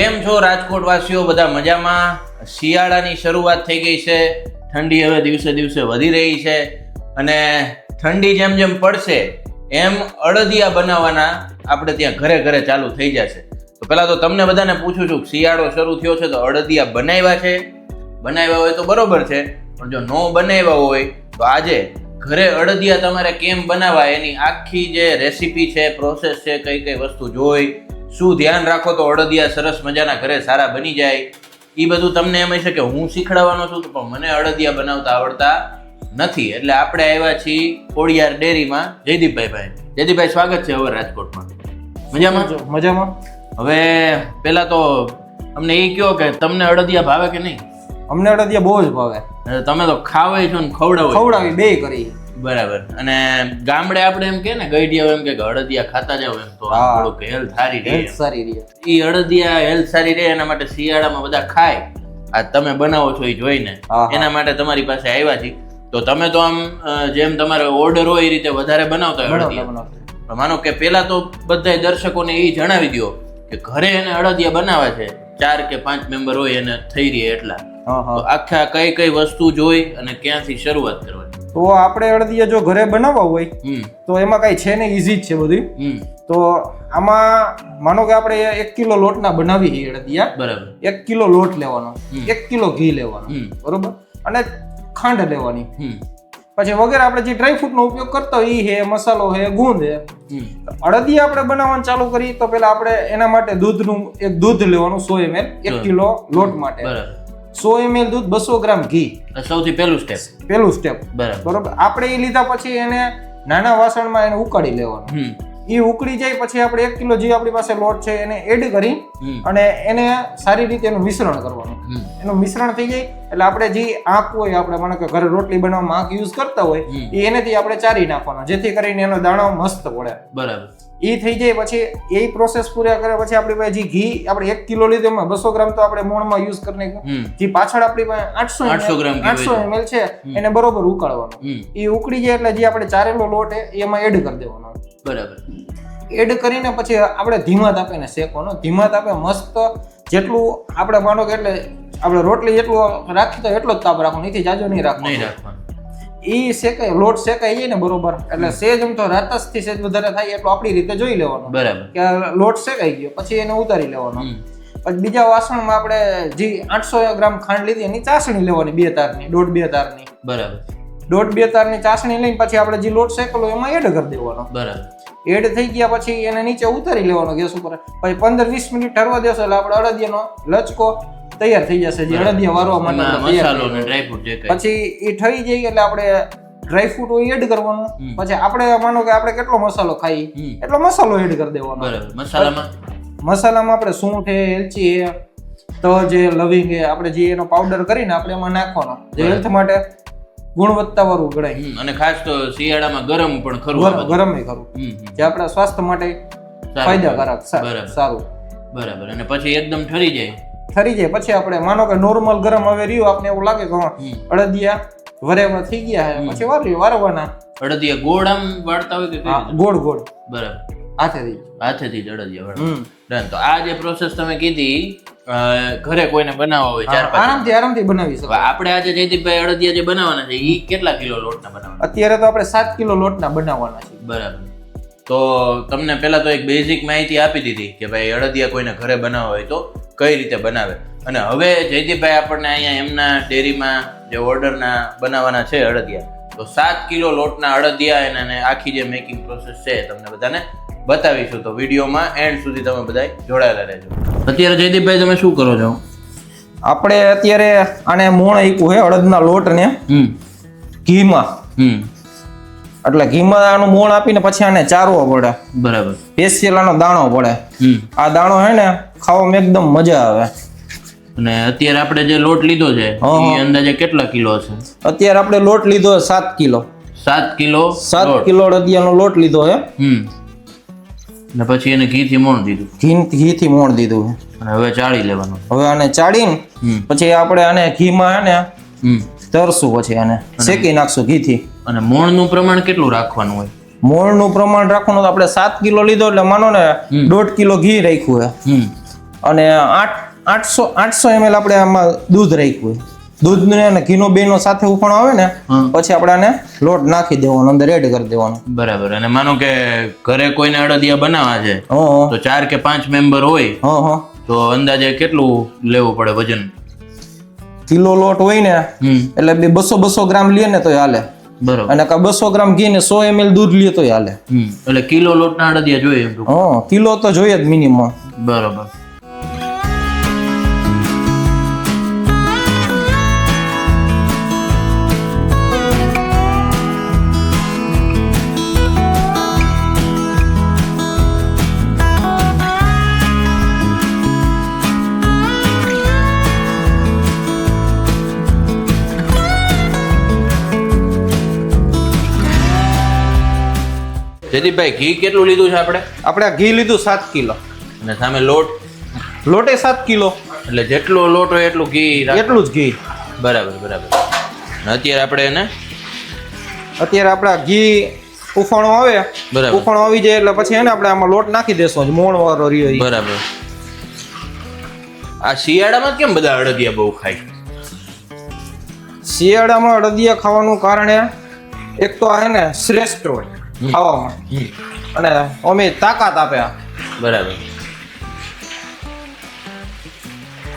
કેમ છો રાજકોટ વાસીઓ બધા મજામાં? શિયાળાની શરૂઆત થઈ ગઈ છે. ઠંડી હવે દિવસે દિવસે વધી રહી છે. અને ઠંડી જેમ જેમ પડશે, એમ અડદિયા બનાવવાના આપણે ત્યાં ઘરે ઘરે ચાલુ થઈ જશે. તો પહેલાં તો તમને બધાને પૂછું છું, શિયાળો શરૂ થયો છે તો અડદિયા બનાવ્યા છે? બનાવ્યા હોય તો બરોબર છે, પણ જો નો બનાવ્યા હોય, તો આજે ઘરે અડદિયા તમારે કેમ બનાવવા? એની આખી જે રેસીપી છે પ્રોસેસ છે, કઈ કઈ વસ્તુ જોઈ શું ધ્યાન રાખો તો અડદિયા સરસ મજાના ઘરે સારા બની જાય. એ બધું તમને એમ હશે કે હું શીખડાવવાનો છું તો પણ મને અડદિયા બનાવતા આવડતા નથી. એટલે આપણે આવ્યા છીએ કોળિયાર ડેરીમાં. જયદીપભાઈ ભાઈ. જયદીપભાઈ સ્વાગત છે હવે રાજકોટમાં. મજામાં? મજામાં. હવે પેલા તો અમને એ કહો કે તમને અડદિયા ભાવે કે નહીં? અમને અડદિયા બહુ જ ભાવે. તમે તો ખાવે છો ને ખવડાવો ખવડાવી બે કરી. બરાબર. અને ગામડે આપણે એમ કે ને ગઈડિયા એમ કે અડદિયા ખાતા જાવ એમ તો થોડુંક હેલ્થ સારી રહે. સારી રહે. એ અડદિયા હેલ્થ સારી રહે એના માટે શિયાળામાં બધા ખાય. આ તમે બનાવો છો એ જોઈને. એના માટે તમારી પાસે આવ્યા છીએ તો તમે તો આમ જેમ તમારે ઓર્ડર હોય એ રીતે વધારે બનાવતા હોય અડદિયા. માનો કે પેલા તો બધા દર્શકોને એ જણાવી દો કે ઘરે એને અડદિયા બનાવે છે. ચાર કે પાંચ મેમ્બર હોય એને થઈ રહી એટલા. આખા કઈ કઈ વસ્તુ જોઈ અને ક્યાંથી શરૂઆત કરવાની? તો આપણે અડદિયા જો ઘરે બનાવવા હોય તો એમાં કઈ છે ને ઈઝી જ છે બધી. તો આમાં માનો કે આપણે એક કિલો લોટના બનાવી છીએ અડદિયા. બરાબર. એક કિલો લોટ લેવાનો એક કિલો ઘી લેવાનો બરોબર? અને ખાંડ લેવાની. પછી વગેરે આપણે જે ડ્રાય નો ઉપયોગ કરતા હોય ઈ હે મસાલો હે ગુંદ હે અડદિયા આપણે બનાવવાનું ચાલુ કરીએ તો પેલા આપણે એના માટે દૂધનું એક દૂધ લેવાનું સો ml એક કિલો લોટ માટે. બરાબર. સો એમએલ દૂધ બસો ગ્રામ ઘી. સૌથી પહેલું સ્ટેપ પહેલું સ્ટેપ બરાબર. બરોબર. આપણે એ લીધા પછી એને નાના વાસણમાં એને ઉકાળી લેવાનું. એ ઉકળી જાય પછી આપણે એક કિલો જે આપણી પાસે લોટ છે એને એડ કરી અને એને સારી રીતે એનું મિશ્રણ કરવાનું. એનું મિશ્રણ થઈ જાય એટલે આપણે જે આંક હોય આપણે મને કે ઘરે રોટલી બનાવવામાં આંક યુઝ કરતા હોય એ એનેથી આપણે ચારી નાખવાનો. જેથી કરીને એનો દાણો મસ્ત પડે બરાબર. એ થઈ જાય પછી એ પ્રોસેસ પૂરા કરે પછી આપણી પાસે જે ઘી આપણે એક કિલો લીધું એમાં બસો ગ્રામ તો આપણે મોણમાં યુઝ કરીને જે પાછળ આપણી પાસે આઠસો આઠસો ગ્રામ આઠસો એમએલ છે એને બરોબર ઉકાળવાનું. એ ઉકળી જાય એટલે જે આપણે ચારેલો લોટ એમાં એડ કરી દેવાનો. બરાબર. એડ કરીને પછી આપણે ધીમા તાપે ને શેકવાનો. ધીમા તાપે મસ્ત જેટલું આપણે માનો કે એટલે આપણે રોટલી જેટલું રાખી તો એટલો જ તાપ રાખવાનો. એથી જાજો નહીં નહીં રાખવાનો. એ શેકાય લોટ શેકાઈ જાય ને બરોબર. એટલે સેજ એમ તો રાતસથી સેજ વધારે થાય એટલું આપણી રીતે જોઈ લેવાનું. બરાબર. કે લોટ શેકાઈ ગયો પછી એને ઉતારી લેવાનો. પછી બીજા વાસણમાં આપણે જે આઠસો ગ્રામ ખાંડ લીધી એની ચાસણી લેવાની બે તારની દોઢ બે તારની. બરાબર. દોઢ બે તારની ચાસણી લઈને પછી આપણે જે લોટ શેકેલો એમાં એડ કરી દેવાનો. બરાબર. એડ થઈ ગયા પછી એને નીચે ઉતારી લેવાનો ગેસ ઉપર. પછી પંદર વીસ મિનિટ ઠરવા દેશો એટલે આપણે અડદિયાનો લચકો તૈયાર થઈ જશે જે અડદિયા વારવા માટે મસાલો ને. ડ્રાયફ્રૂટ જે પછી એ થઈ જાય એટલે આપણે ડ્રાયફ્રૂટ એડ કરવાનું. પછી આપણે માનો કે આપણે કેટલો મસાલો ખાઈ એટલો મસાલો એડ કરી દેવાનો. બરાબર. મસાલામાં? મસાલામાં આપણે સૂંઠ છે એલચી છે તો જે લવિંગ છે આપણે જે એનો પાવડર કરીને આપણે એમાં નાખવાનો. જે હેલ્થ માટે ગુણવત્તા વાળું ગણાય. અને ખાસ તો શિયાળામાં ગરમ પણ ખરું ગરમ ખરું. જે આપણા સ્વાસ્થ્ય માટે ફાયદાકારક સારું. બરાબર. અને પછી એકદમ ઠરી જાય. ઠરી જાય. પછી આપણે માનો કે નોર્મલ ગરમ હવે રહ્યું આપણે એવું લાગે કે અડદિયા વરેવા થઈ ગયા છે. પછી વારી વારવાના અડદિયા ગોળ આમ વાળતા હોય કે? ગોળ ગોળ. બરાબર. હાથેથી હાથેથી જ અડદિયા ડન તો આ જે પ્રોસેસ તમે કીધી ઘરે કોઈને બનાવવા હોય ચાર આરામથી આરામથી બનાવી શકો આપણે આજે જયદીપભાઈ અડદિયા જે બનાવવાના છે એ કેટલા કિલો લોટના બનાવવાના? અત્યારે તો આપણે સાત કિલો લોટના બનાવવાના છે. બરાબર. તો તમને પહેલા તો એક બેઝિક માહિતી આપી દીધી કે ભાઈ અડદિયા કોઈને ઘરે બનાવવા હોય તો કઈ રીતે બનાવે? અને હવે જયદીપભાઈ આપણને અહીંયા એમના ડેરીમાં જે ઓર્ડરના બનાવવાના છે અડદિયા તો સાત કિલો લોટના અડદિયા અને આખી જે મેકિંગ પ્રોસેસ છે તમને બધાને બતાવીશું. તો વિડીયોમાં એન્ડ સુધી તમે બધા જોડાયેલા રહેજો. અત્યારે જયદીપભાઈ તમે શું કરો છો? આપણે અત્યારે આને મોણ આપ્યું છે અડદના લોટને. હમ. ઘીમાં. હમ. એટલે ઘીમાં આનું મોણ આપીને પછી આને ચારવો પડે. બરાબર. સ્પેશિયલ આનો દાણો પડે. આ દાણો હે ને ખાવામાં એકદમ મજા આવે. અને અત્યારે આપણે જે લોટ લીધો છે એ અંદાજે કેટલા કિલો છે? અત્યારે આપણે લોટ લીધો છે સાત કિલો. સાત કિલો સાત કિલો અડદિયાનો લોટ લીધો છે. ને પછી એને ઘીથી મોણ દીધું. ઘી ઘીથી મોણ દીધું. અને હવે ચાળી લેવાનું. હવે આને ચાળીને પછી આપણે આને ઘીમાં હે ને તરશું પછી આને. શેકી નાખશું ઘીથી. અને મોણનું પ્રમાણ કેટલું રાખવાનું હોય? મોણનું પ્રમાણ રાખવાનું તો આપણે સાત કિલો લીધો એટલે માનો ને દોઢ કિલો ઘી રાખ્યું હોય. હમ. અને આઠ આઠસો આઠસો એમએલ આપણે આમાં દૂધ રાખ્યું હોય. દૂધ ને અને ઘીનો બેનો સાથે ઉફાણો આવે ને પછી આપણે આને લોટ નાખી દેવાનો અંદર એડ કરી દેવાનો. બરાબર. અને માનો કે ઘરે કોઈને અડદિયા બનાવવા છે હં હં. તો ચાર કે પાંચ મેમ્બર હોય હં હં. તો અંદાજે કેટલું લેવું પડે વજન? કિલો લોટ હોય ને એટલે બસો બસો ગ્રામ લઈએ ને તોય હાલે. બરાબર. અને કા બસો ગ્રામ ઘી ને સો એમએલ દૂધ લે તો હાલે. એટલે કિલો લોટના અડદિયા જોઈએ હા કિલો તો જોઈએ જ મિનિમમ બરાબર. જયદીપભાઈ ઘી કેટલું લીધું છે આપણે? આપણે આ ઘી લીધું સાત કિલો. અને સામે લોટ? લોટે સાત કિલો. એટલે જેટલો લોટ હોય એટલું ઘી એટલું જ ઘી. બરાબર બરાબર. અને અત્યારે આપણે એને? અત્યારે આપણે ઘી ઉફાણો આવે. બરાબર. ઉફાણો આવી જાય એટલે પછી એને આપણે આમાં લોટ નાખી દેશું. મોણ વાળો રહ્યો બરાબર. આ શિયાળામાં કેમ બધા અડદિયા બહુ ખાય? શિયાળામાં અડદિયા ખાવાનું કારણે એક તો આ ને શ્રેષ્ઠ હોય. ખાવામાં. અને અમે તાકાત આપે બરાબર.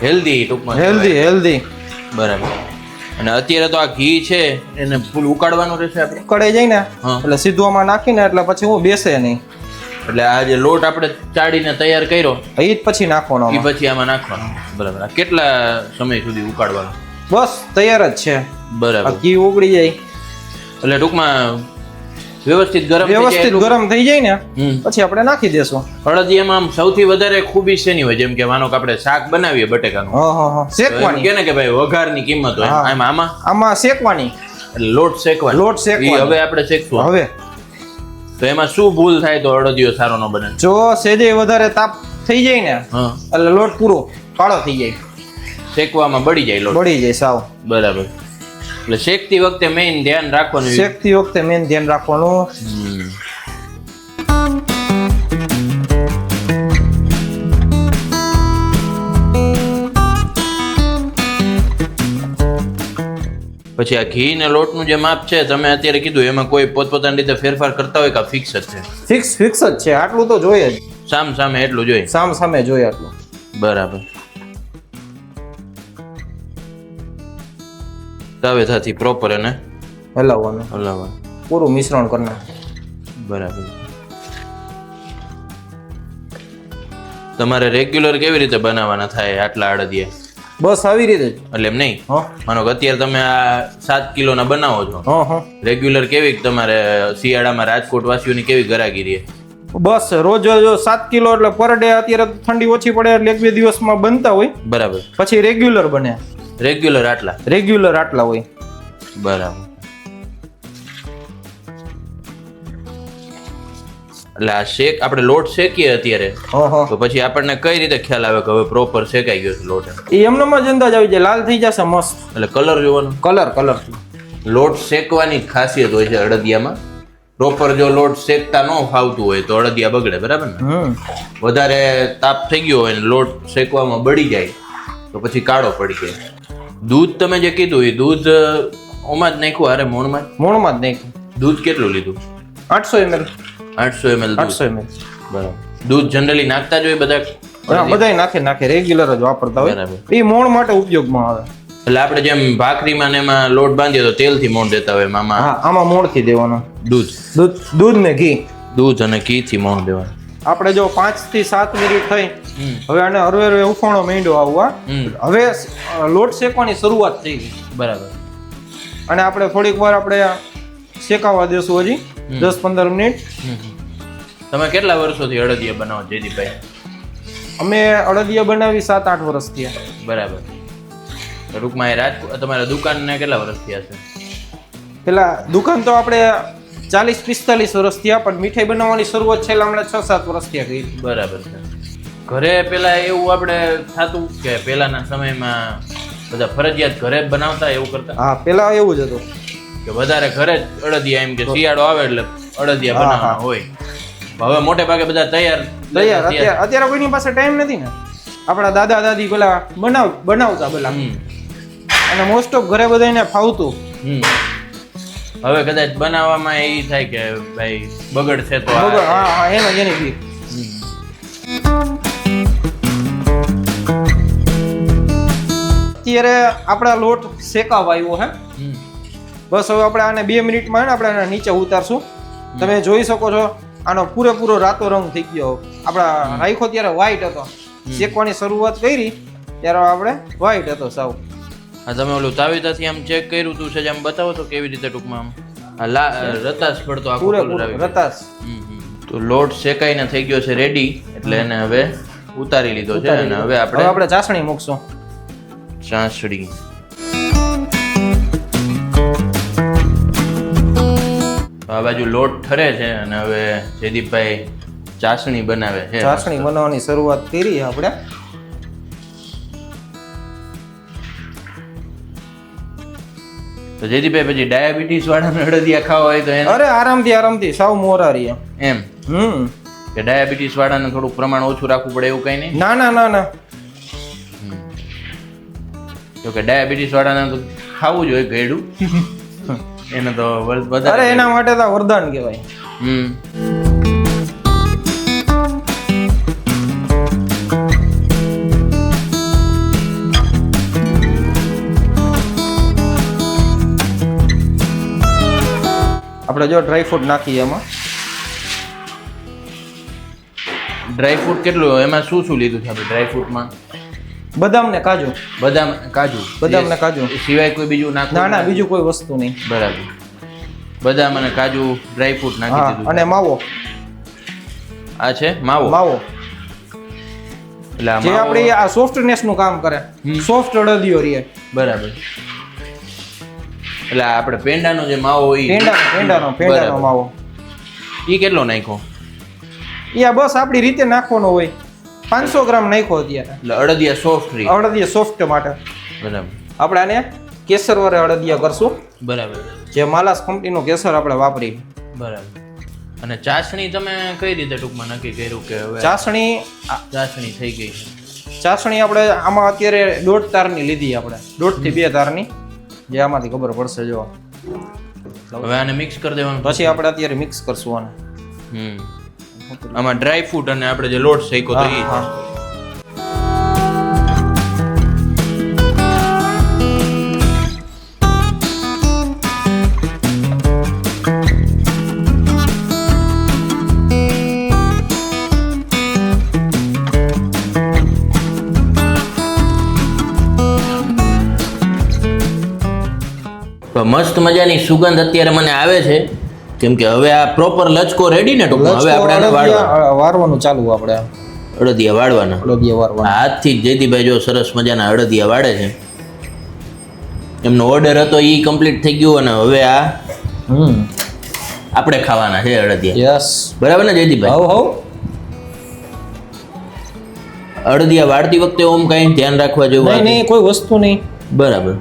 હેલ્ધી ટૂંકમાં હેલ્ધી હેલ્ધી. બરાબર. અને અત્યારે તો આ ઘી છે એને ફૂલ ઉકાળવાનું રહેશે આપણે? કડાઈ જાય ને એટલે સીધું આમાં નાખીને એટલે પછી હું બેસે નહીં. એટલે આ જે લોટ આપણે ચાળીને તૈયાર કર્યો એ જ પછી નાખવાનો એ પછી આમાં નાખવાનો. બરાબર. આ કેટલા સમય સુધી ઉકાળવાનો? બસ તૈયાર જ છે. બરાબર. ઘી ઉગડી જાય. એટલે ટૂંકમાં વ્યવસ્થિત ગરમ વ્યવસ્થિત ગરમ થઈ જાય ને પછી આપણે નાખી દેશું. એમાં આમ સૌથી વધારે ખૂબી શેની હોય? જેમ કે માનો કે આપણે શાક બનાવીએ બટેકાનું. શેકવાની. કે ને કે ભાઈ વઘારની કિંમત હોય. આમ આમાં? આમાં શેકવાની. લોટ શેકવા લોટ શેકવાનો. હવે આપણે શેકશું હવે. તો એમાં શું ભૂલ થાય તો અડદિયો સારો ન બને? જો સેજે વધારે તાપ થઈ જાય ને એટલે લોટ પૂરો કાળો થઈ જાય. શેકવામાં બળી જાય લોટ. બળી જાય સાવ. બરાબર. એટલે શેકતી વખતે મેઇન ધ્યાન રાખવાનું શેકતી વખતે મેઇન ધ્યાન રાખવાનું. પછી આ ઘી ને લોટનું જે માપ છે તમે અત્યારે કીધું એમાં કોઈ પોતપોતાની રીતે ફેરફાર કરતા હોય કે ફિક્સ જ છે? ફિક્સ ફિક્સ જ છે. આટલું તો જોઈએ જ. સામ સામે એટલું જોઈએ. સામ સામે જોઈએ આટલું. બરાબર. તાવેથાથી પ્રોપર એને. હલાવવાનું. હલાવવા પૂરું મિશ્રણ કરી બરાબર. તમારે રેગ્યુલર કેવી રીતે બનાવવાના થાય આટલા અડદિયા? બસ આવી રીતે જ. એટલે એમ નહીં? માનો કે અત્યારે તમે આ સાત કિલોના બનાવો છો. રેગ્યુલર કેવી તમારે શિયાળામાં રાજકોટ વાસીઓની કેવી ગરાગીરી બસ રોજ જો સાત કિલો એટલે પર ડે અત્યારે ઠંડી ઓછી પડે એટલે એક બે દિવસમાં બનતા હોય. બરાબર. પછી રેગ્યુલર બને. રેગ્યુલર આટલા. રેગ્યુલર આટલા હોય. બરાબર. એટલે આ શેક આપણે લોટ શેકીએ અત્યારે. તો પછી આપણને કઈ રીતે ખ્યાલ આવે કે હવે પ્રોપર શેકાઈ ગયો છે લોટ એ એમનો જ અંદાજ આવી જાય. લાલ થઈ જશે મસ્ત. એટલે કલર જોવાનો? કલર કલર લોટ શેકવાની ખાસિયત હોય છે અડદિયામાં. પ્રોપર જો લોટ શેકતા ન ફાવતું હોય તો અડદિયા બગડે બરાબર ને? વધારે તાપ થઈ ગયો હોય ને લોટ શેકવામાં બળી જાય. તો પછી કાળો પડી જાય. દૂધ તમે જે કીધું એ દૂધ ઓમાં જ નાખ્યું અરે મોણમાં? મોણમાં જ નાખ્યું. દૂધ કેટલું લીધું? આઠસો એમએલ. આઠસો એમએલ આઠસો એમએલ. બરાબર. દૂધ જનરલી નાખતા જ હોય બધા? બધા નાખે નાખે. રેગ્યુલર જ વાપરતા હોય. એ મોણ માટે ઉપયોગમાં આવે. એટલે આપણે જેમ ભાખરીમાં ને એમાં લોટ બાંધીએ તો તેલથી મોણ દેતા હોય મામા હા આમાં મોણથી દેવાનું. દૂધ. દૂધ દૂધ ને ઘી. દૂધ અને ઘીથી મોણ દેવાનું. આપણે જો પાંચથી સાત મિનિટ થઈ હવે આને હરવે હરવે ઉફાણો માંડ્યો આવવા હવે લોટ શેકવાની શરૂઆત થઈ ગઈ. બરાબર. અને આપણે થોડીક વાર આપણે શેકાવા દેશું હજી દસ પંદર મિનિટ. તમે કેટલા વર્ષોથી અડદિયા બનાવો જયદીપભાઈ? અમે અડદિયા બનાવી સાત આઠ વર્ષ થયા. બરાબર. ટૂંકમાં એ રાજ તમારા દુકાનને કેટલા વર્ષ થયા છે? પેલા દુકાન તો આપણે ચાલીસ પિસ્તાલીસ વર્ષ થયા પણ મીઠાઈ બનાવવાની શરૂઆત છેલ્લા હમણાં છ સાત વર્ષ થયા ગઈ. બરાબર છે. ઘરે પેલા એવું આપણે થતું કે પેલાના સમયમાં બધા ફરજિયાત ઘરે જ બનાવતા એવું કરતા? હા પેલા એવું જ હતું. કે વધારે ઘરે જ અડદિયા એમ કે શિયાળો આવે એટલે અડદિયા બનાવવાના હોય. હવે મોટે ભાગે બધા તૈયાર તૈયાર. અત્યારે. અત્યારે કોઈની પાસે ટાઈમ નથી ને. આપણા દાદા દાદી પેલા બનાવ બનાવતા પેલા. અને મોસ્ટ ઓફ ઘરે બધાને ફાવતું. હવે કદાચ બનાવવામાં એ થાય કે ભાઈ બગડશે તો આ- બરોબર હા હા એનો એની બીક અત્યારે આપણા લોટ શેકાવા આવ્યો હે. બસ હવે આપણે આને બે મિનિટમાં આપણે આને નીચે ઉતારશું. તમે જોઈ શકો છો આનો પૂરેપૂરો રાતો રંગ થઈ ગયો. આપણા રાખ્યો ત્યારે વ્હાઈટ હતો. શેકવાની શરૂઆત કરી ત્યારે આપણે વ્હાઈટ હતો સાવ. હા તમે ઓલું તાવીતાથી આમ ચેક કર્યું તું છે આમ બતાવો તો કેવી રીતે ટૂંકમાં આમ. લા રતાસ પડતો આખો. રતાસ. તો લોટ શેકાઈને થઈ ગયો છે રેડી એટલે એને હવે ઉતારી લીધો છે અને હવે આપણે આપણે ચાસણી મૂકશું. ચાસણી. આ બાજુ લોટ ઠરે છે અને હવે જયદીપભાઈ ચાસણી બનાવે છે. ચાસણી બનાવવાની શરૂઆત કરી આપણે. તો જયદીપભાઈ પછી ડાયાબિટીસ વાળાને અડદિયા ખાવા હોય તો એને અરે આરામથી આરામથી સાવ મોરારી એમ. એમ? હમ. કે ડાયાબિટીસ વાળાને થોડુંક પ્રમાણ ઓછું રાખવું પડે એવું કઈ નહીં? ના ના ના ના. તો કે ડાયાબિટીસ વાળાને તો ખાવું જોઈએ ગયડું એને તો વધારે અરે એના માટે તો વરદાન કહેવાય. હમ. આપણે જો ડ્રાયફ્રૂટ નાખીએ એમાં. ડ્રાય ફ્રૂટ કેટલું એમાં શું શું લીધું છે આપણે ડ્રાય ફ્રૂટમાં બદામ ને કાજુ. બદામ કાજુ. બદામ ને કાજુ. સિવાય કોઈ બીજું નાખ ના ના બીજું કોઈ વસ્તુ નહીં. બરાબર. બદામ અને કાજુ ડ્રાય ફ્રૂટ નાખી દીધું અને માવો. આ છે? માવો? માવો. એટલે આપણે જે આ સોફ્ટનેસનું કામ કરે. સોફ્ટ અડદિયો રે બરાબર. એટલે આપણે પેંડાનો જે માવો હોય પેંડાનો પેંડાનો પેંડાનો. માવો. એ કેટલો નાખ્યો? એ આ બસ આપણી રીતે નાખવાનો હોય. પાંચસો ગ્રામ નાખ્યો અત્યારે. એટલે અડદિયા સોફ્ટ અડદિયા સોફ્ટ માટે. બરાબર. આપણે આને કેસર વાળે અડદિયા કરશું. બરાબર. જે માલાસ કંપનીનું કેસર આપણે વાપરી બરાબર. અને ચાસણી તમે કઈ રીતે ટૂંકમાં નક્કી કર્યું કે હવે ચાસણી ચાસણી થઈ ગઈ છે? ચાસણી આપણે આમાં અત્યારે દોઢ તારની લીધી આપણે. દોઢથી બે તારની. જે આમાંથી ખબર પડશે જો. હવે આને મિક્સ કરી દેવાનું. પછી આપણે અત્યારે મિક્સ કરશું આને. હમ. આમાં ડ્રાય ફ્રૂટ અને આપણે જે લોટ શેકો તો એ મસ્ત મજાની સુગંધ અત્યારે મને આવે છે. કેમ કે હવે આ પ્રોપર લચકો રેડી ને ટૂંકમાં. હવે આપણે વાળવાનું વાળવા. ચાલુ આપણે અડદિયા વાળવાના. અડદિયા વાળવાના. હાથથી જ જયદીભાઈ જો સરસ મજાના અડદિયા વાળે છે. એમનો ઓર્ડર હતો એ કમ્પ્લીટ થઈ ગયો અને હવે આ હમ. આપણે ખાવાના છે અડદિયા. યસ. બરાબર ને જયદીભાઈ હવ હવ. અડદિયા વાળતી વખતે ઓમ કઈ ધ્યાન રાખવા જેવું નહીં કોઈ વસ્તુ નહીં. બરાબર.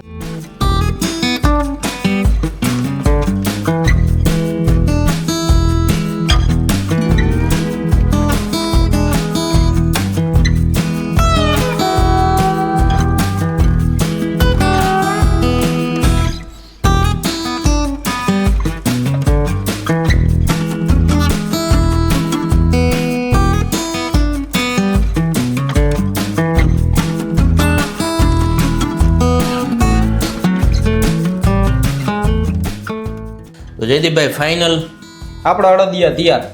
જયદીપભાઈ ફાઇનલ આપણા અડદિયા તૈયાર.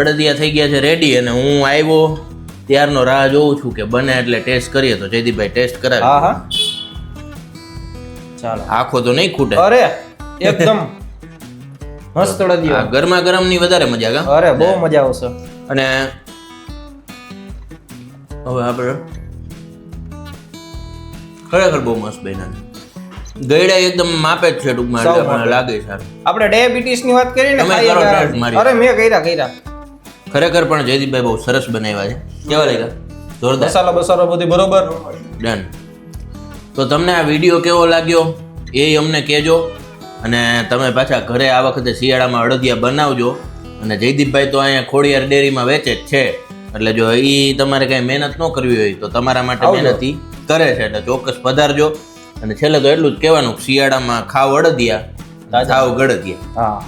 અડદિયા થઈ ગયા છે રેડી અને હું આવ્યો. ત્યારનો રાહ જોઉં છું કે બને એટલે ટેસ્ટ કરીએ તો જયદીપભાઈ ટેસ્ટ હા કરાવે. હા ચાલો. આખો તો નહીં ખૂટે. અરે એકદમ મસ્ત અડદિયા. ગરમા ગરમની વધારે મજા કા અરે બહુ મજા આવશે. અને હવે આપણે ખરેખર બહુ મસ્ત બન્યા ગયડા એકદમ માપે જ છે ટૂંકમાં એટલે મને લાગે છે. આપણે ડાયાબિટીસની વાત કરી ને તમે કરો ત્યારે. મારી. અરે મેં કર્યા કર્યા. ખરેખર પણ જયદીપભાઈ બહુ સરસ બનાવ્યા છે. કેવા લાગ્યા? જોરદાર. મસાલા બસાલા બધી બરોબર. ડન તો તમને આ વીડિયો કેવો લાગ્યો? એ અમને કહેજો. અને તમે પાછા ઘરે આ વખતે શિયાળામાં અડદિયા બનાવજો. અને જયદીપભાઈ તો અહીંયા ખોડિયાર ડેરીમાં વેચે જ છે. એટલે જો એ તમારે કઈ મહેનત ન કરવી હોય તો તમારા માટે મહેનત કરે છે. એટલે ચોક્કસ પધારજો. અને છેલ્લે તો એટલું જ કહેવાનું શિયાળામાં ખાવ અડદિયા ખાવ ગળદિયા. હા.